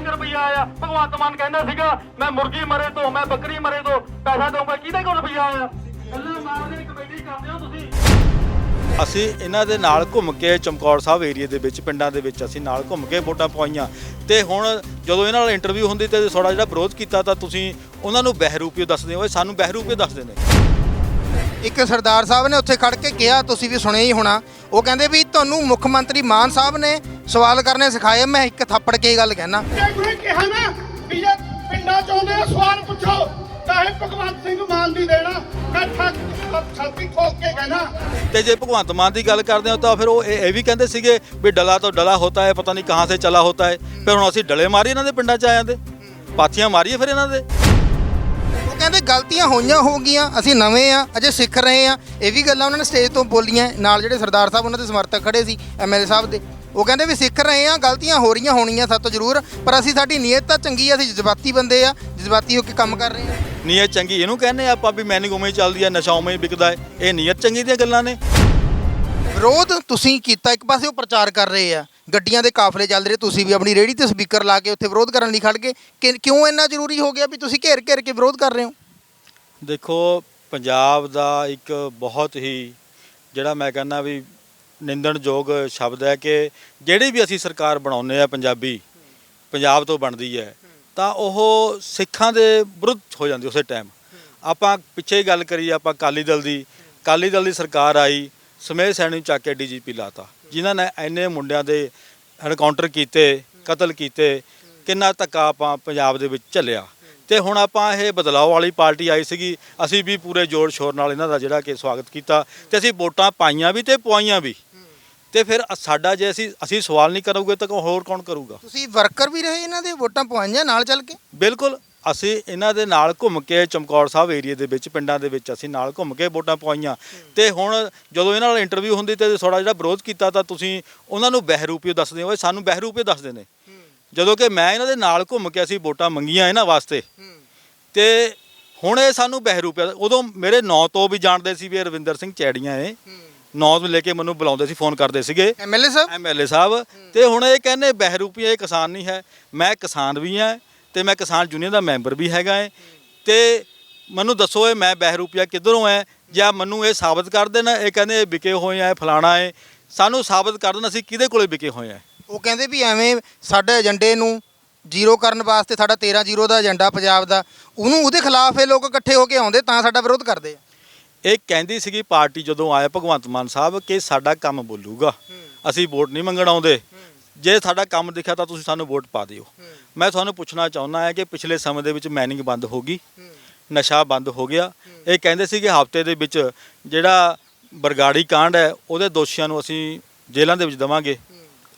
1 ਰੁਪਿਆ ਆਇਆ। ਭਗਵੰਤ ਮਾਨ ਕਹਿੰਦਾ ਸੀਗਾ, ਮੈਂ ਮੁਰਗੀ ਮਰੇ ਤੋਂ, ਮੈਂ ਬੱਕਰੀ ਮਰੇ ਤੋਂ, ਪੈਸਾ ਦਊਂਗਾ, ਕਿਹਦੇ ਕੋਲ ਰੁਪਿਆ ਆਇਆ? ਕੱਲਾ ਮਾਰਦੇ ਕਮੇਟੀ ਕਰਦੇ ਹੋ ਤੁਸੀਂ। ਅਸੀਂ ਇਹਨਾਂ ਦੇ ਨਾਲ ਘੁੰਮ ਕੇ ਚਮਕੌਰ ਸਾਹਿਬ ਏਰੀਆ ਦੇ ਵਿੱਚ, ਪਿੰਡਾਂ ਦੇ ਵਿੱਚ ਅਸੀਂ ਨਾਲ ਘੁੰਮ ਕੇ ਵੋਟਾਂ ਪਵਾਈਆਂ ਤੇ ਹੁਣ ਜਦੋਂ ਇਹਨਾਂ ਨਾਲ ਇੰਟਰਵਿਊ ਹੁੰਦੀ ਤੇ ਥੋੜਾ ਜਿਹੜਾ ਵਿਰੋਧ ਕੀਤਾ, ਤਾਂ ਤੁਸੀਂ ਉਹਨਾਂ ਨੂੰ ਬਹਿਰੂਪੀਓ ਦੱਸਦੇ ਹੋ। ਇਹ ਸਾਨੂੰ ਬਹਿਰੂਪੀਓ ਦੱਸਦੇ ਨੇ। ਇੱਕ ਸਰਦਾਰ ਸਾਹਿਬ ਨੇ ਉੱਥੇ ਖੜ ਕੇ ਕਿਹਾ ਤੁਸੀਂ ਵੀ ਸੁਣਿਆ ਹੀ ਹੋਣਾ। ਉਹ ਕਹਿੰਦੇ ਵੀ ਤੁਹਾਨੂੰ ਮੁੱਖ ਮੰਤਰੀ ਮਾਨ ਸਾਹਿਬ ਨੇ ਸਵਾਲ ਕਰਨੇ ਸਿਖਾਏ ਮੈਂ ਇੱਕ ਥੱਪੜ ਕੇ ਇਹ ਗੱਲ ਕਹਿਣਾ। ਜੇ ਕੋਈ ਕਿਹਾ ਨਾ ਵੀ ਇਹ ਪਿੰਡਾਂ ਚ ਆਉਂਦੇ ਆ ਸਵਾਲ ਪੁੱਛੋ ਚਾਹੇ ਭਗਵੰਤ ਸਿੰਘ ਮਾਨ ਦੀ ਦੇਣਾ। ਮੈਂ ਠੱਗ ਛਾਤੀ ਠੋਕ ਕੇ ਕਹਿਣਾ। ਤੇ ਜੇ ਭਗਵੰਤ ਮਾਨ ਦੀ ਗੱਲ ਕਰਦੇ ਹੋ ਤਾਂ ਫਿਰ ਉਹ ਇਹ ਇਹ ਵੀ ਕਹਿੰਦੇ ਸੀਗੇ ਵੀ ਡਲਾ ਤੋਂ ਡਲਾ ਹੋਤਾ ਹੈ ਪਤਾ ਨਹੀਂ ਕਹਾਂ ਸੇ ਚਲਾ ਹੋਤਾ ਹੈ। ਫਿਰ ਹੁਣ ਅਸੀਂ ਡਲੇ ਮਾਰੀ ਇਹਨਾਂ ਦੇ ਪਿੰਡਾਂ 'ਚ ਆਇਆਂ ਦੇ ਪਾਥੀਆਂ ਮਾਰੀਏ ਫਿਰ ਇਹਨਾਂ ਦੇ। ਕਹਿੰਦੇ ਗਲਤੀਆਂ ਹੋਈਆਂ ਹੋ ਗਈਆਂ ਅਸੀਂ ਨਵੇਂ ਆ ਅਜੇ ਸਿੱਖ ਰਹੇ ਆ। ਇਹ ਵੀ ਗੱਲਾਂ ਉਹਨਾਂ ਨੇ ਸਟੇਜ ਤੋਂ ਬੋਲੀਆਂ ਨਾਲ ਜਿਹੜੇ ਸਰਦਾਰ ਸਾਹਿਬ ਉਹਨਾਂ ਦੇ ਸਮਰਥਕ ਖੜੇ ਸੀ ਐਮਐਲਏ ਸਾਹਿਬ ਦੇ। ਉਹ ਕਹਿੰਦੇ ਵੀ ਸਿੱਖ ਰਹੇ ਆ ਗਲਤੀਆਂ ਹੋ ਰਹੀਆਂ ਹੋਣੀਆਂ ਸਾਡੇ ਤੋਂ ਜ਼ਰੂਰ ਪਰ ਅਸੀਂ ਸਾਡੀ ਨੀਅਤ ਤਾਂ ਚੰਗੀ ਆ ਅਸੀਂ ਜਜ਼ਬਾਤੀ ਬੰਦੇ ਆ ਜਜ਼ਬਾਤੀ ਹੋ ਕੇ ਕੰਮ ਕਰ ਰਹੇ ਆ। ਨੀਅਤ ਚੰਗੀ ਇਹਨੂੰ ਕਹਿੰਦੇ ਆ ਆਪਾਂ ਵੀ ਮੈਨਿੰਗ ਉਵੇਂ ਚੱਲਦੀ ਹੈ ਨਸ਼ਾ ਉਵੇਂ ਵਿਕਦਾ ਹੈ ਇਹ ਨੀਅਤ ਚੰਗੀ ਦੀਆਂ ਗੱਲਾਂ ਨੇ। ਵਿਰੋਧ ਤੁਸੀਂ ਕੀਤਾ ਇੱਕ ਪਾਸੇ ਉਹ ਪ੍ਰਚਾਰ ਕਰ ਰਹੇ ਆ ਗੱਡੀਆਂ ਦੇ ਕਾਫਲੇ ਚੱਲ ਰਹੇ ਤੁਸੀਂ ਵੀ ਆਪਣੀ ਰੇੜੀ ਤੇ ਸਪੀਕਰ ਲਾ ਕੇ ਉੱਥੇ ਵਿਰੋਧ ਕਰਨ ਲਈ ਖੜ ਗਏ। ਕਿ- ਕਿਉਂ ਇੰਨਾ ਜ਼ਰੂਰੀ ਹੋ ਗਿਆ ਵੀ ਤੁਸੀਂ ਘੇਰ ਘੇਰ ਕੇ ਵਿਰੋਧ ਕਰ ਰਹੇ ਹੋ? ਦੇਖੋ, ਪੰਜਾਬ ਦਾ ਇੱਕ ਬਹੁਤ ਹੀ ਜਿਹੜਾ ਮੈਂ ਕਹਿੰਦਾ ਵੀ ਨਿੰਦਣਯੋਗ ਸ਼ਬਦ ਹੈ ਕਿ ਜਿਹੜੀ ਵੀ ਅਸੀਂ ਸਰਕਾਰ ਬਣਾਉਂਦੇ ਆ ਪੰਜਾਬੀ, ਪੰਜਾਬ ਤੋਂ ਬਣਦੀ ਹੈ, ਤਾਂ ਉਹ ਸਿੱਖਾਂ ਦੇ ਵਿਰੁੱਧ ਹੋ ਜਾਂਦੀ ਉਸੇ ਟਾਈਮ ਆਪਾਂ ਪਿੱਛੇ ਗੱਲ ਕਰੀ, ਆਪਾਂ ਅਕਾਲੀ ਦਲ ਦੀ, ਅਕਾਲੀ ਦਲ ਦੀ ਸਰਕਾਰ ਆਈ ਸਮੇਤ ਸੈਣੀ ਨੂੰ ਚੱਕ ਕੇ ਡੀਜੀਪੀ ਲਾਤਾ, ਜਿਨ੍ਹਾਂ ਨੇ ਇੰਨੇ ਮੁੰਡਿਆਂ ਦੇ ਐਨਕਾਊਂਟਰ ਕੀਤੇ, ਕਤਲ ਕੀਤੇ, ਕਿੰਨਾ ਧੱਕਾ ਆਪਾਂ ਪੰਜਾਬ ਦੇ ਵਿੱਚ ਝੱਲਿਆ। ਤੇ ਹੁਣ ਆਪਾਂ ਇਹ ਬਦਲਾਅ ਵਾਲੀ ਪਾਰਟੀ ਆਈ ਸੀਗੀ ਅਸੀਂ ਵੀ ਪੂਰੇ ਜੋਰ ਸ਼ੋਰ ਨਾਲ ਇਹਨਾਂ ਦਾ ਜਿਹੜਾ ਕਿ ਸਵਾਗਤ ਕੀਤਾ ਤੇ ਅਸੀਂ ਵੋਟਾਂ ਪਾਈਆਂ ਵੀ ਤੇ ਪਵਾਈਆਂ ਵੀ। ਤੇ ਫਿਰ ਸਾਡਾ ਜੇ ਅਸੀਂ ਅਸੀਂ ਸਵਾਲ ਨਹੀਂ ਕਰੋਗੇ ਤਾਂ ਹੋਰ ਕੌਣ ਕਰੂਗਾ? ਤੁਸੀਂ ਵਰਕਰ ਵੀ ਰਹੇ ਇਹਨਾਂ ਦੇ ਵੋਟਾਂ ਪਵਾਈਆਂ ਨਾਲ ਚੱਲ ਕੇ? ਬਿਲਕੁਲ ਅਸੀਂ ਇਹਨਾਂ ਦੇ ਨਾਲ ਘੁੰਮ ਕੇ ਚਮਕੌਰ ਸਾਹਿਬ ਏਰੀਆ ਦੇ ਵਿੱਚ ਪਿੰਡਾਂ ਦੇ ਵਿੱਚ ਅਸੀਂ ਨਾਲ ਘੁੰਮ ਕੇ ਵੋਟਾਂ ਪਵਾਈਆਂ ਤੇ ਹੁਣ ਜਦੋਂ ਇਹਨਾਂ ਨਾਲ ਇੰਟਰਵਿਊ ਹੁੰਦੀ ਤੇ ਥੋੜਾ ਜਿਹੜਾ ਵਿਰੋਧ ਕੀਤਾ ਤਾਂ ਤੁਸੀਂ ਉਹਨਾਂ ਨੂੰ ਬਹਿਰੂਪੀਓ ਦੱਸਦੇ ਹੋ ਸਾਨੂੰ ਬਹਿਰੂਪੀਓ ਦੱਸਦੇ ਨੇ। ਜਦੋਂ ਕਿ ਮੈਂ ਇਹਨਾਂ ਦੇ ਨਾਲ ਘੁੰਮ ਕੇ ਅਸੀਂ ਵੋਟਾਂ ਮੰਗੀਆਂ ਇਹਨਾਂ ਵਾਸਤੇ। ਤੇ ਹੁਣ ਇਹ ਸਾਨੂੰ ਬਹਿਰੂਪੀਆ ਉਦੋਂ ਮੇਰੇ ਨਾਂ ਤੋਂ ਵੀ ਜਾਣਦੇ ਸੀ ਵੀ ਰਵਿੰਦਰ ਸਿੰਘ ਚੈੜੀਆਂ ਇਹ। ਨਾਂ ਤੋਂ ਲੈ ਕੇ ਮੈਨੂੰ ਬੁਲਾਉਂਦੇ ਸੀ ਫੋਨ ਕਰਦੇ ਸੀਗੇ। ਐਮਐਲਏ ਸਾਹਿਬ? ਐਮਐਲਏ ਸਾਹਿਬ। ਤੇ ਹੁਣ ਇਹ ਕਹਿੰਦੇ ਬਹਿਰੂਪੀਆ ਇਹ ਕਿਸਾਨ ਨਹੀਂ ਹੈ। ਮੈਂ ਕਿਸਾਨ ਵੀ ਹਾਂ ਤੇ ਮੈਂ ਕਿਸਾਨ ਯੂਨੀਅਨ ਦਾ ਮੈਂਬਰ ਵੀ ਹੈਗਾ ਹੈ। ਤੇ ਮੈਨੂੰ ਦੱਸੋ ਇਹ ਮੈਂ ਬਹਿਰੂਪੀਆ ਕਿੱਧਰੋਂ ਹੈ? ਜਾਂ ਮੈਨੂੰ ਇਹ ਸਾਬਤ ਕਰ ਦੇਣ? ਇਹ ਕਹਿੰਦੇ ਇਹ ਵਿਕੇ ਹੋਏ ਆ ਫਲਾਣਾ ਹੈ। ਸਾਨੂੰ ਸਾਬਤ ਕਰ ਦੇਣ ਅਸੀਂ ਕਿਹਦੇ ਕੋਲੇ ਵਿਕੇ ਹੋਏ ਆ? ਉਹ ਕਹਿੰਦੇ ਵੀ ਐਵੇਂ ਸਾਡੇ ਏਜੰਡੇ ਨੂੰ ਜ਼ੀਰੋ ਕਰਨ ਵਾਸਤੇ ਸਾਡਾ 13 ਜ਼ੀਰੋ ਦਾ ਏਜੰਡਾ ਪੰਜਾਬ ਦਾ, ਉਹਨੂੰ ਉਹਦੇ ਖਿਲਾਫ ਇਹ ਲੋਕ ਇਕੱਠੇ ਹੋ ਕੇ ਆਉਂਦੇ, ਤਾਂ ਸਾਡਾ ਵਿਰੋਧ ਕਰਦੇ ਆ। ਇਹ ਕਹਿੰਦੀ ਸੀਗੀ ਪਾਰਟੀ ਜਦੋਂ ਆਇਆ ਭਗਵੰਤ ਮਾਨ ਸਾਹਿਬ ਕਿ ਸਾਡਾ ਕੰਮ ਬੋਲੂਗਾ, ਅਸੀਂ ਵੋਟ ਨਹੀਂ ਮੰਗਣ ਆਉਂਦੇ। ਜੇ ਸਾਡਾ ਕੰਮ ਦਿਖਿਆ ਤਾਂ ਤੁਸੀਂ ਸਾਨੂੰ ਵੋਟ ਪਾ ਦਿਓ। ਮੈਂ ਤੁਹਾਨੂੰ ਪੁੱਛਣਾ ਚਾਹੁੰਦਾ ਹਾਂ ਕਿ ਪਿਛਲੇ ਸਮੇਂ ਦੇ ਵਿੱਚ ਮਾਈਨਿੰਗ ਬੰਦ ਹੋ ਗਈ, ਨਸ਼ਾ ਬੰਦ ਹੋ ਗਿਆ। ਇਹ ਕਹਿੰਦੇ ਸੀ ਕਿ ਹਫ਼ਤੇ ਦੇ ਵਿੱਚ ਜਿਹੜਾ ਬਰਗਾੜੀ ਕਾਂਡ ਹੈ, ਉਹਦੇ ਦੋਸ਼ੀਆਂ ਨੂੰ ਅਸੀਂ ਜੇਲ੍ਹਾਂ ਦੇ ਵਿੱਚ ਦਵਾਂਗੇ।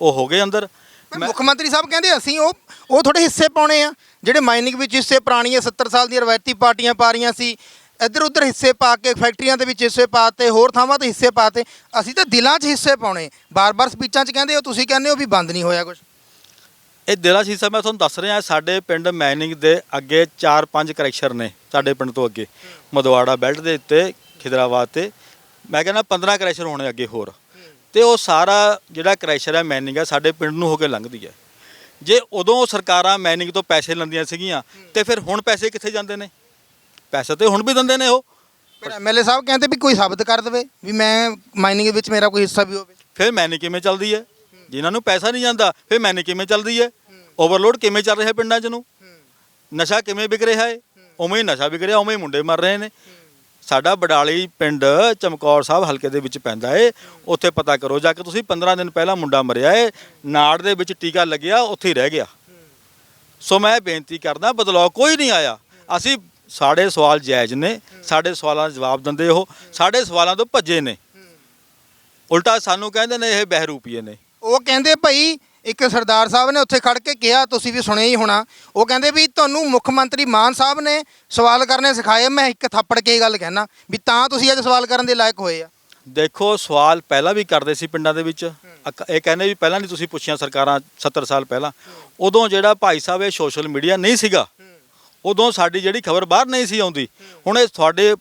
ਉਹ ਹੋ ਗਏ ਅੰਦਰ। ਮੁੱਖ ਮੰਤਰੀ ਸਾਹਿਬ ਕਹਿੰਦੇ ਅਸੀਂ ਉਹ ਉਹ ਥੋੜੇ ਹਿੱਸੇ ਪਾਉਣੇ ਆ। ਜਿਹੜੇ ਮਾਈਨਿੰਗ ਵਿੱਚ ਹਿੱਸੇ ਪੁਰਾਣੀਆਂ 70 ਸਾਲ ਦੀਆਂ ਰਵਾਇਤੀ ਪਾਰਟੀਆਂ ਪਾ ਰਹੀਆਂ ਸੀ ਇੱਧਰ ਉੱਧਰ ਹਿੱਸੇ ਪਾ ਕੇ ਫੈਕਟਰੀਆਂ ਦੇ ਵਿੱਚ ਹਿੱਸੇ ਪਾਤੇ ਹੋਰ ਥਾਵਾਂ ਤੇ ਹਿੱਸੇ ਪਾਤੇ ਅਸੀਂ ਤਾਂ ਦਿਲਾਂ 'ਚ ਹਿੱਸੇ ਪਾਉਣੇ। ਬਾਰ-ਬਾਰ ਸਪੀਚਾਂ 'ਚ ਕਹਿੰਦੇ ਹੋ ਤੁਸੀਂ ਕਹਿੰਦੇ ਹੋ ਵੀ ਬੰਦ ਨਹੀਂ ਹੋਇਆ ਕੁਝ ਇਹ ਦਿਲਾ ਸ਼ੀਸ਼ਾ ਮੈਂ ਤੁਹਾਨੂੰ ਦੱਸ ਰਿਹਾ ਸਾਡੇ ਪਿੰਡ ਮੈਨਿੰਗ ਦੇ ਅੱਗੇ 4-5 ਕਰੈਕਸ਼ਰ ਨੇ ਸਾਡੇ ਪਿੰਡ ਤੋਂ ਅੱਗੇ। ਮਦਵਾੜਾ ਬੈਲਟ ਦੇ ਉੱਤੇ ਖਿਦਰਾਬਾਦ ਤੇ। ਮੈਂ ਕਹਿੰਦਾ 15 ਕਰੈਸ਼ਰ ਹੋਣੇ ਅੱਗੇ ਹੋਰ। ਤੇ ਉਹ ਸਾਰਾ ਜਿਹੜਾ ਕਰੈਸ਼ਰ ਹੈ ਮੈਨਿੰਗ ਹੈ ਸਾਡੇ ਪਿੰਡ ਨੂੰ ਹੋ ਕੇ ਲੰਘਦੀ ਹੈ। ਜੇ ਉਦੋਂ ਸਰਕਾਰਾਂ ਮੈਨਿੰਗ ਤੋਂ ਪੈਸੇ ਲੈਂਦੀਆਂ ਸੀਗੀਆਂ ਤੇ ਫਿਰ ਹੁਣ ਪੈਸੇ ਕਿੱਥੇ ਜਾਂਦੇ ਨੇ? ਪੈਸੇ ਤੇ ਹੁਣ ਵੀ ਦਿੰਦੇ ਨੇ ਉਹ। ਪਰ ਐਮਐਲਏ ਸਾਹਿਬ ਕਹਿੰਦੇ ਵੀ ਕੋਈ ਸਾਬਤ ਕਰ ਦੇਵੇ ਵੀ ਮੈਂ ਮਾਈਨਿੰਗ ਵਿੱਚ ਮੇਰਾ ਕੋਈ ਹਿੱਸਾ ਵੀ ਹੋਵੇ। ਫਿਰ ਮੈਨਿੰਗ ਕਿਵੇਂ ਚੱਲਦੀ ਹੈ? ਜਿਨ੍ਹਾਂ ਨੂੰ ਪੈਸਾ ਨਹੀਂ ਜਾਂਦਾ ਫਿਰ ਮੈਨਿੰਗ ਕਿਵੇਂ ਚੱਲਦੀ ਹੈ? ਓਵਰਲੋਡ ਕਿਵੇਂ ਚੱਲ ਰਿਹਾ ਪਿੰਡਾਂ 'ਚ ਨੂੰ? ਨਸ਼ਾ ਕਿਵੇਂ ਵਿਕ ਰਿਹਾ ਹੈ ਉਵੇਂ ਹੀ ਨਸ਼ਾ ਵਿਕ ਰਿਹਾ ਉਵੇਂ ਹੀ ਮੁੰਡੇ ਮਰ ਰਹੇ ਨੇ। ਸਾਡਾ ਬਡਾਲੀ ਪਿੰਡ ਚਮਕੌਰ ਸਾਹਿਬ ਹਲਕੇ ਦੇ ਵਿੱਚ ਪੈਂਦਾ ਏ। ਉੱਥੇ ਪਤਾ ਕਰੋ, ਜਾ ਕੇ ਤੁਸੀਂ 15 ਦਿਨ ਪਹਿਲਾਂ ਮੁੰਡਾ ਮਰਿਆ ਏ, ਨਾੜ ਦੇ ਵਿੱਚ ਟੀਕਾ ਲੱਗਿਆ, ਉੱਥੇ ਹੀ ਰਹਿ ਗਿਆ। ਸੋ ਮੈਂ ਬੇਨਤੀ ਕਰਦਾ, ਬਦਲਾਅ ਕੋਈ ਨਹੀਂ ਆਇਆ। ਅਸੀਂ ਸਾਡੇ ਸਵਾਲ ਜਾਇਜ਼ ਨੇ, ਸਾਡੇ ਸਵਾਲਾਂ ਦਾ ਜਵਾਬ ਦਿੰਦੇ ਉਹ ਸਾਡੇ ਸਵਾਲਾਂ ਤੋਂ ਭੱਜੇ ਨੇ। ਉਲਟਾ ਸਾਨੂੰ ਕਹਿੰਦੇ ਨੇ ਇਹ ਬਹਿਰੂਪੀਏ ਨੇ। ਉਹ ਕਹਿੰਦੇ ਭਾਈ ਇੱਕ ਸਰਦਾਰ ਸਾਹਿਬ ਨੇ ਉੱਥੇ ਖੜ ਕੇ ਕਿਹਾ, ਤੁਸੀਂ ਵੀ ਸੁਣਿਆ ਹੀ ਹੋਣਾ। ਉਹ ਕਹਿੰਦੇ ਵੀ ਤੁਹਾਨੂੰ ਮੁੱਖ ਮੰਤਰੀ ਮਾਨ ਸਾਹਿਬ ਨੇ ਸਵਾਲ ਕਰਨੇ ਸਿਖਾਏ, ਮੈਂ ਇੱਕ ਥੱਪੜ ਕੇ ਇਹ ਗੱਲ ਕਹਿਣਾ ਵੀ ਤਾਂ ਤੁਸੀਂ ਅੱਜ ਸਵਾਲ ਕਰਨ ਦੇ ਲਾਇਕ ਹੋਏ ਆ। ਦੇਖੋ, ਸਵਾਲ ਪਹਿਲਾਂ ਵੀ ਕਰਦੇ ਸੀ ਪਿੰਡਾਂ ਦੇ ਵਿੱਚ। ਅਕ- ਇਹ ਕਹਿੰਦੇ ਵੀ ਪਹਿਲਾਂ ਨਹੀਂ ਤੁਸੀਂ ਪੁੱਛਿਆ ਸਰਕਾਰਾਂ 70 ਸਾਲ ਪਹਿਲਾਂ। ਉਦੋਂ ਜਿਹੜਾ ਭਾਈ ਸਾਹਿਬ ਇਹ ਸੋਸ਼ਲ ਮੀਡੀਆ ਨਹੀਂ ਸੀਗਾ, ਉਦੋਂ ਸਾਡੀ ਜਿਹੜੀ ਖਬਰ ਬਾਹਰ ਨਹੀਂ ਸੀ ਆਉਂਦੀ। ਹੁਣ ਇਹ ਤੁਹਾਡੇ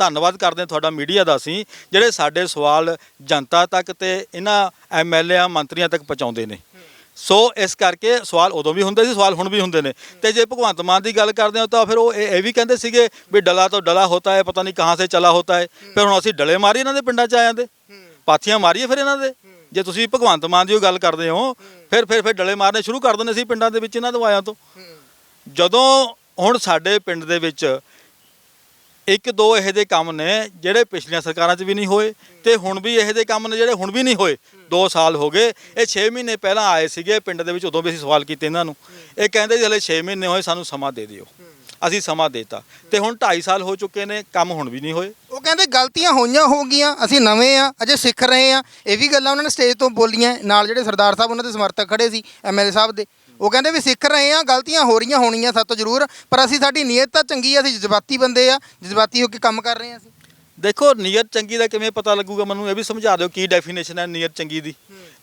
ਧੰਨਵਾਦ ਕਰਦੇ ਹਾਂ ਤੁਹਾਡਾ ਮੀਡੀਆ ਦਾ ਅਸੀਂ, ਜਿਹੜੇ ਸਾਡੇ ਸਵਾਲ ਜਨਤਾ ਤੱਕ ਤੇ ਇਹਨਾਂ ਐਮਐਲਏ ਮੰਤਰੀਆਂ ਤੱਕ ਪਹੁੰਚਾਉਂਦੇ ਨੇ। ਸੋ ਇਸ ਕਰਕੇ ਸਵਾਲ ਉਦੋਂ ਵੀ ਹੁੰਦੇ ਸੀ, ਸਵਾਲ ਹੁਣ ਵੀ ਹੁੰਦੇ ਨੇ। ਤੇ ਜੇ ਭਗਵੰਤ ਮਾਨ ਦੀ ਗੱਲ ਕਰਦੇ ਹਾਂ ਤਾਂ ਫਿਰ ਉਹ ਇਹ ਵੀ ਕਹਿੰਦੇ ਸੀਗੇ ਵੀ ਡਲਾ ਤੋਂ ਡਲਾ ਹੋਤਾ ਹੈ, ਪਤਾ ਨਹੀਂ ਕਹਾਂ ਸੇ ਚਲਾ ਹੋਤਾ ਹੈ। ਫਿਰ ਹੁਣ ਅਸੀਂ ਡਲੇ ਮਾਰੀ ਇਹਨਾਂ ਦੇ ਪਿੰਡਾਂ 'ਚ ਆਇਆਂ ਦੇ ਪਾਥੀਆਂ ਮਾਰੀਏ ਫਿਰ ਇਹਨਾਂ ਦੇ। ਜੇ ਤੁਸੀਂ ਭਗਵੰਤ ਮਾਨ ਦੀ ਉਹ ਗੱਲ ਕਰਦੇ ਹੋ, ਫਿਰ ਫਿਰ ਫਿਰ ਡਲੇ ਮਾਰਨੇ ਸ਼ੁਰੂ ਕਰ ਦਿੰਦੇ ਸੀ ਪਿੰਡਾਂ ਦੇ ਵਿੱਚ ਇਹਨਾਂ ਦਵਾਇਆਂ ਤੋਂ। ਜਦੋਂ ਹੁਣ ਸਾਡੇ ਪਿੰਡ ਦੇ ਵਿੱਚ ਇੱਕ ਦੋ ਇਹੋ ਜਿਹੇ ਕੰਮ ਨੇ ਜਿਹੜੇ ਪਿਛਲੀਆਂ ਸਰਕਾਰਾਂ 'ਚ ਵੀ ਨਹੀਂ ਹੋਏ ਤੇ ਹੁਣ ਵੀ ਇਹੋ ਜਿਹੇ ਕੰਮ ਨੇ ਜਿਹੜੇ ਹੁਣ ਵੀ ਨਹੀਂ ਹੋਏ। 2 ਸਾਲ ਹੋ ਗਏ, ਇਹ 6 ਮਹੀਨੇ ਪਹਿਲਾਂ ਆਏ ਸੀਗੇ, ਪਿੰਡ ਦੇ ਵਿੱਚ ਉਦੋਂ ਵੀ ਅਸੀਂ ਸਵਾਲ ਕੀਤੇ ਇਹਨਾਂ ਨੂੰ। ਇਹ ਕਹਿੰਦੇ ਜੀ ਹਲੇ 6 ਮਹੀਨੇ ਹੋਏ, ਸਾਨੂੰ ਸਮਾਂ ਦੇ ਦਿਓ। ਅਸੀਂ ਸਮਾਂ ਦੇਤਾ। ਤੇ ਹੁਣ 2.5 ਸਾਲ ਹੋ ਚੁੱਕੇ ਨੇ, ਕੰਮ ਹੁਣ ਵੀ ਨਹੀਂ ਹੋਏ। ਉਹ ਕਹਿੰਦੇ ਗਲਤੀਆਂ ਹੋਈਆਂ ਹੋ ਗਈਆਂ, ਅਸੀਂ ਨਵੇਂ ਆ, ਅਜੇ ਸਿੱਖ ਰਹੇ ਆ। ਇਹ ਵੀ ਗੱਲਾਂ ਉਹਨਾਂ ਨੇ ਸਟੇਜ ਤੋਂ ਬੋਲੀਆਂ। ਨਾਲ ਜਿਹੜੇ ਸਰਦਾਰ ਸਾਹਿਬ, ਉਹਨਾਂ ਦੇ ਸਮਰਥਕ ਖੜੇ ਸੀ ਐਮਐਲਏ ਸਾਹਿਬ ਦੇ। ਉਹ ਕਹਿੰਦੇ ਵੀ ਸਿੱਖ ਰਹੇ ਆ ਗਲਤੀਆਂ ਹੋ ਰਹੀਆਂ ਹੋਣੀਆਂ ਸਾਤੋਂ ਜ਼ਰੂਰ ਪਰ ਅਸੀਂ ਸਾਡੀ ਨੀਅਤ ਤਾਂ ਚੰਗੀ ਆ ਅਸੀਂ ਜਜ਼ਬਾਤੀ ਬੰਦੇ ਆ ਜਜ਼ਬਾਤੀ ਹੋ ਕੇ ਕੰਮ ਕਰ ਰਹੇ ਆ ਅਸੀਂ। ਦੇਖੋ ਨੀਅਤ ਚੰਗੀ ਦਾ ਕਿਵੇਂ ਪਤਾ ਲੱਗੂਗਾ? ਮੈਨੂੰ ਇਹ ਵੀ ਸਮਝਾ ਦਿਓ ਕੀ ਡੈਫੀਨੇਸ਼ਨ ਹੈ ਨੀਅਤ ਚੰਗੀ ਦੀ।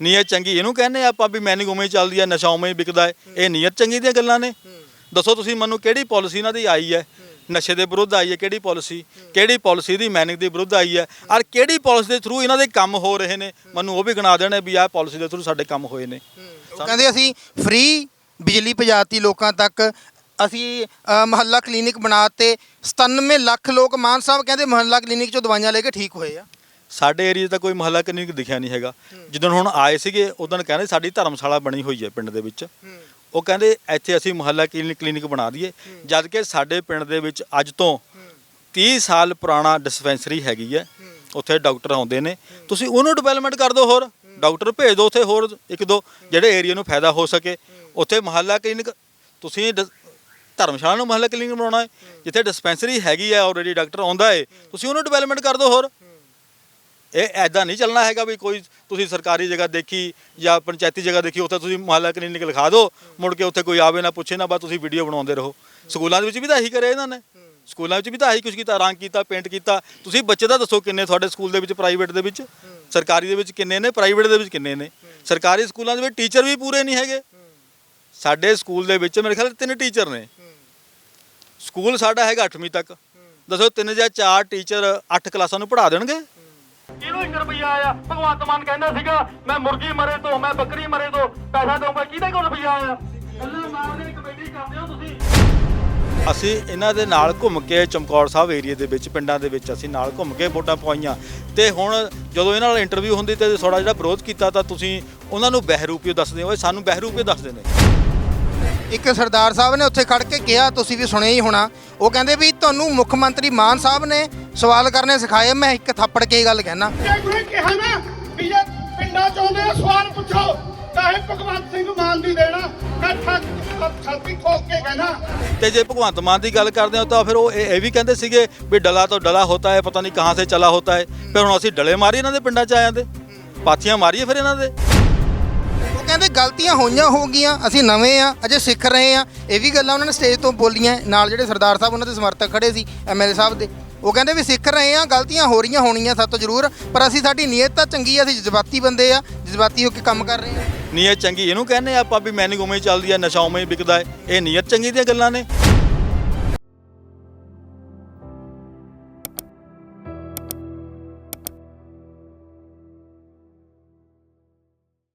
ਨੀਅਤ ਚੰਗੀ ਇਹਨੂੰ ਕਹਿੰਦੇ ਆ ਆਪਾਂ ਵੀ ਮੈਨਿੰਗ ਉਵੇਂ ਚੱਲਦੀ ਹੈ ਨਸ਼ਾ ਉਵੇਂ ਵਿਕਦਾ ਹੈ। ਇਹ ਨੀਅਤ ਚੰਗੀ ਦੀਆਂ ਗੱਲਾਂ ਨੇ। ਦੱਸੋ ਤੁਸੀਂ ਮੈਨੂੰ ਕਿਹੜੀ ਪਾਲਿਸੀ ਇਹਨਾਂ ਦੀ ਆਈ ਹੈ? ਨਸ਼ੇ ਦੇ ਵਿਰੁੱਧ ਆਈ ਹੈ ਕਿਹੜੀ ਪਾਲਿਸੀ ਕਿਹੜੀ ਪਾਲਿਸੀ ਦੀ ਮੈਨਿੰਗ ਦੇ ਵਿਰੁੱਧ ਆਈ ਹੈ? ਔਰ ਕਿਹੜੀ ਪਾਲਿਸੀ ਦੇ ਥਰੂ ਇਹਨਾਂ ਦੇ ਕੰਮ ਹੋ ਰਹੇ ਨੇ? ਮੈਨੂੰ ਉਹ ਵੀ ਗਿਣਾ ਦੇਣੇ ਵੀ ਆਹ ਪਾਲਿਸੀ ਦੇ ਥਰੂ ਸਾਡੇ ਕੰਮ ਹੋਏ ਨੇ। ਉਹ ਕਹਿੰਦੇ ਅਸੀਂ ਫ੍ਰੀ ਬਿਜਲੀ ਪਹੁੰਚਾਤੀ ਲੋਕਾਂ ਤੱਕ। ਅਸੀਂ ਅ, ਮੁਹੱਲਾ ਕਲੀਨਿਕ ਬਣਾਤੇ। 97 ਲੱਖ ਲੋਕ ਮਾਨ ਸਾਹਿਬ ਕਹਿੰਦੇ ਮੁਹੱਲਾ ਕਲੀਨਿਕ ਚੋਂ ਦਵਾਈਆਂ ਲੈ ਕੇ ਠੀਕ ਹੋਏ ਆ। ਸਾਡੇ ਏਰੀਆ 'ਚ ਤਾਂ ਕੋਈ ਮਹੱਲਾ ਕਲੀਨਿਕ ਦਿਖਿਆ ਨਹੀਂ ਹੈਗਾ। ਜਦੋਂ ਹੁਣ ਆਏ ਸੀਗੇ ਉਦੋਂ ਕਹਿੰਦੇ ਸਾਡੀ ਧਰਮਸ਼ਾਲਾ ਬਣੀ ਹੋਈ ਹੈ ਪਿੰਡ ਦੇ ਵਿੱਚ। ਉਹ ਕਹਿੰਦੇ ਇੱਥੇ ਅਸੀਂ ਮੁਹੱਲਾ ਕਲੀਨਿਕ ਕਲੀਨਿਕ ਬਣਾ ਦਈਏ। ਜਦ ਕਿ ਸਾਡੇ ਪਿੰਡ ਦੇ ਵਿੱਚ ਅੱਜ ਤੋਂ 30 ਸਾਲ ਪੁਰਾਣਾ ਡਿਸਪੈਂਸਰੀ ਹੈਗੀ ਹੈ। ਉੱਥੇ ਡਾਕਟਰ ਆਉਂਦੇ ਨੇ। ਤੁਸੀਂ ਉਹਨੂੰ ਡਿਵੈਲਪਮੈਂਟ ਕਰ ਦਿਓ ਹੋਰ। ਡਾਕਟਰ ਭੇਜ ਦਿਓ ਉੱਥੇ ਹੋਰ ਇੱਕ ਦੋ ਜਿਹੜੇ ਏਰੀਆ ਨੂੰ ਫਾਇਦਾ ਹੋ ਸਕੇ। ਉੱਥੇ ਮੁਹੱਲਾ ਕਲੀਨਿਕ, ਤੁਸੀਂ ਡ- ਧਰਮਸ਼ਾਲਾ ਨੂੰ ਮੁਹੱਲਾ ਕਲੀਨਿਕ ਬਣਾਉਣਾ ਹੈ। ਜਿੱਥੇ ਡਿਸਪੈਂਸਰੀ ਹੈਗੀ ਹੈ ਆਲਰੇਡੀ ਡਾਕਟਰ ਆਉਂਦਾ ਹੈ। ਤੁਸੀਂ ਉਹਨੂੰ ਡਿਵੈਲਪਮੈਂਟ ਕਰ ਦਿਓ ਹੋਰ। ਇਹ ਐਦਾਂ ਨਹੀਂ ਚੱਲਣਾ ਹੈਗਾ ਵੀ ਕੋਈ ਤੁਸੀਂ ਸਰਕਾਰੀ ਜਗ੍ਹਾ ਦੇਖੀ ਜਾਂ ਪੰਚਾਇਤੀ ਜਗ੍ਹਾ ਦੇਖੀ, ਉੱਥੇ ਤੁਸੀਂ ਮੁਹੱਲਾ ਕਲੀਨਿਕ ਲਿਖਾ ਦਿਓ ਮੁੜ ਕੇ ਉੱਥੇ ਕੋਈ ਆਵੇ ਨਾ ਪੁੱਛੇ ਨਾ, ਬਸ ਤੁਸੀਂ ਵੀਡੀਓ ਬਣਾਉਂਦੇ ਰਹੋ। ਸਕੂਲਾਂ ਦੇ ਵਿੱਚ ਵੀ ਤਾਂ ਇਹੀ ਕਰਿਆ ਇਹਨਾਂ ਨੇ। ਸਕੂਲਾਂ ਵਿੱਚ ਵੀ ਤਾਂ ਇਹੀ ਕੁਝ ਕੀਤਾ, ਰੰਗ ਕੀਤਾ ਪੇਂਟ ਕੀਤਾ। ਤੁਸੀਂ ਬੱਚੇ ਦਾ ਦੱਸੋ ਕਿੰਨੇ ਤੁਹਾਡੇ ਸਕੂਲ ਦੇ ਵਿੱਚ ਪ੍ਰਾਈਵੇਟ ਦੇ ਵਿੱਚ? ਸਰਕਾਰੀ ਦੇ ਵਿੱਚ ਕਿੰਨੇ ਨੇ ਪ੍ਰਾਈਵੇਟ ਦੇ ਵਿੱਚ ਕਿੰਨੇ ਨੇ? ਸਰਕਾਰੀ ਸਕੂਲਾਂ ਦੇ ਵਿੱਚ ਟੀਚਰ ਵੀ ਪੂਰੇ ਨਹੀਂ ਹੈਗੇ। ਸਾਡੇ ਸਕੂਲ ਦੇ ਵਿੱਚ ਮੇਰੇ ਖਿਆਲ ਤਿੰਨ ਟੀਚਰ ਨੇ। ਸਕੂਲ ਸਾਡਾ ਹੈਗਾ 8ਵੀਂ ਤੱਕ। ਦੱਸੋ ਤਿੰਨ ਜਾਂ ਚਾਰ ਟੀਚਰ 8 ਕਲਾਸਾਂ ਨੂੰ ਪੜ੍ਹਾ ਦੇਣਗੇ? ਕਿਹਨੂੰ 1 ਰੁਪਿਆ ਆਇਆ? ਭਗਵੰਤ ਮਾਨ ਕਹਿੰਦਾ ਸੀਗਾ ਮੈਂ ਮੁਰਗੀ ਮਰੇ ਤੋਂ ਮੈਂ ਬੱਕਰੀ ਮਰੇ ਤੋਂ ਪੈਸਾ ਦਊਂਗਾ ਕਿਹਦੇ ਕੋਲ ਰੁਪਿਆ ਆਇਆ? ਕੱਲੇ ਮਾਰਦੇ ਕਮੇਟੀ ਕਰਦੇ ਹੋ ਤੁਸੀਂ। ਅਸੀਂ ਇਹਨਾਂ ਦੇ ਨਾਲ ਘੁੰਮ ਕੇ ਚਮਕੌਰ ਸਾਹਿਬ ਏਰੀਆ ਦੇ ਵਿੱਚ ਪਿੰਡਾਂ ਦੇ ਵਿੱਚ ਅਸੀਂ ਨਾਲ ਘੁੰਮ ਕੇ ਵੋਟਾਂ ਪਵਾਈਆਂ। ਤੇ ਹੁਣ ਜਦੋਂ ਇਹਨਾਂ ਨਾਲ ਇੰਟਰਵਿਊ ਹੁੰਦੀ ਤੇ ਥੋੜਾ ਜਿਹੜਾ ਵਿਰੋਧ ਕੀਤਾ ਤਾਂ ਤੁਸੀਂ ਉਹਨਾਂ ਨੂੰ ਬਹਿਰੂਪੀਓ ਦੱਸਦੇ ਹੋ। ਸਾਨੂੰ ਬਹਿਰੂਪੀਓ ਦੱਸਦੇ ਨੇ। ਇੱਕ ਸਰਦਾਰ ਸਾਹਿਬ ਨੇ ਉੱਥੇ ਖੜ ਕੇ ਕਿਹਾ ਤੁਸੀਂ ਵੀ ਸੁਣਿਆ ਹੀ ਹੋਣਾ। ਉਹ ਕਹਿੰਦੇ ਵੀ ਤੁਹਾਨੂੰ ਮੁੱਖ ਮੰਤਰੀ ਮਾਨ ਸਾਹਿਬ ਨੇ ਸਵਾਲ ਕਰਨੇ ਸਿਖਾਏ। ਮੈਂ ਇੱਕ ਥੱਪੜ ਕੇ ਇਹ ਗੱਲ ਕਹਿਣਾ। ਜੇ ਕੋਈ ਕਿਹਾ ਨਾ ਵੀ ਇਹ ਪਿੰਡਾਂ ਚ ਆਉਂਦੇ ਸਵਾਲ ਪੁੱਛੋ। ਤਾਂ ਇਹ ਭਗਵੰਤ ਸਿੰਘ ਮਾਨ ਦੀ ਦੇਣਾ। ਮੈਂ ਠੱਗ ਛਾਤੀ ਠੋਕ ਕੇ ਕਹਿਣਾ। ਤੇ ਜੇ ਭਗਵੰਤ ਮਾਨ ਦੀ ਗੱਲ ਕਰਦੇ ਹਾਂ ਤਾਂ ਫਿਰ ਉਹ ਇਹ ਇਹ ਵੀ ਕਹਿੰਦੇ ਸੀਗੇ ਵੀ ਡਲਾ ਤੋਂ ਡਲਾ ਹੋਤਾ ਹੈ ਪਤਾ ਨਹੀਂ ਕਹਾਂ ਸੇ ਚਲਾ ਹੋਤਾ ਹੈ। ਫਿਰ ਹੁਣ ਅਸੀਂ ਡਲੇ ਮਾਰੀ ਇਹਨਾਂ ਦੇ ਪਿੰਡਾਂ 'ਚ ਆਇਆਂ ਦੇ ਪਾਥੀਆਂ ਮਾਰੀਏ ਫਿਰ ਇਹਨਾਂ ਦੇ। ਉਹ ਕਹਿੰਦੇ ਗਲਤੀਆਂ ਹੋਈਆਂ ਹੋਗੀਆਂ ਅਸੀਂ ਨਵੇਂ ਆ ਅਜੇ ਸਿੱਖ ਰਹੇ ਆ। ਇਹ ਵੀ ਗੱਲਾਂ ਉਹਨਾਂ ਨੇ ਸਟੇਜ ਤੋਂ ਬੋਲੀਆਂ। ਨਾਲ ਜਿਹੜੇ ਸਰਦਾਰ ਸਾਹਿਬ ਉਹਨਾਂ ਦੇ ਸਮਰਥਕ ਖੜੇ ਸੀ ਐਮਐਲਏ ਸਾਹਿਬ ਦੇ। ਉਹ ਕਹਿੰਦੇ ਵੀ ਸਿੱਖ ਰਹੇ ਆ ਗਲਤੀਆਂ ਹੋ ਰਹੀਆਂ ਹੋਣੀਆਂ ਸਾਤੋਂ ਜ਼ਰੂਰ ਪਰ ਅਸੀਂ ਸਾਡੀ ਨੀਅਤ ਤਾਂ ਚੰਗੀ ਆ ਅਸੀਂ ਜਜ਼ਬਾਤੀ ਬੰਦੇ ਆ ਜਜ਼ਬਾਤੀ ਹੋ ਕੇ ਕੰਮ ਕਰ ਰਹੇ ਆ। ਨੀਅਤ ਚੰਗੀ, ਇਹਨੂੰ ਕਹਿੰਦੇ ਆ ਆਪਾਂ ਵੀ ਮੈਨਿੰਗ ਉਵੇਂ ਹੀ ਚੱਲਦੀ ਹੈ ਨਸ਼ਾ ਉਵੇਂ ਹੀ ਵਿਕਦਾ ਹੈ। ਇਹ ਨੀਅਤ ਚੰਗੀ ਦੀਆਂ ਗੱਲਾਂ ਨੇ।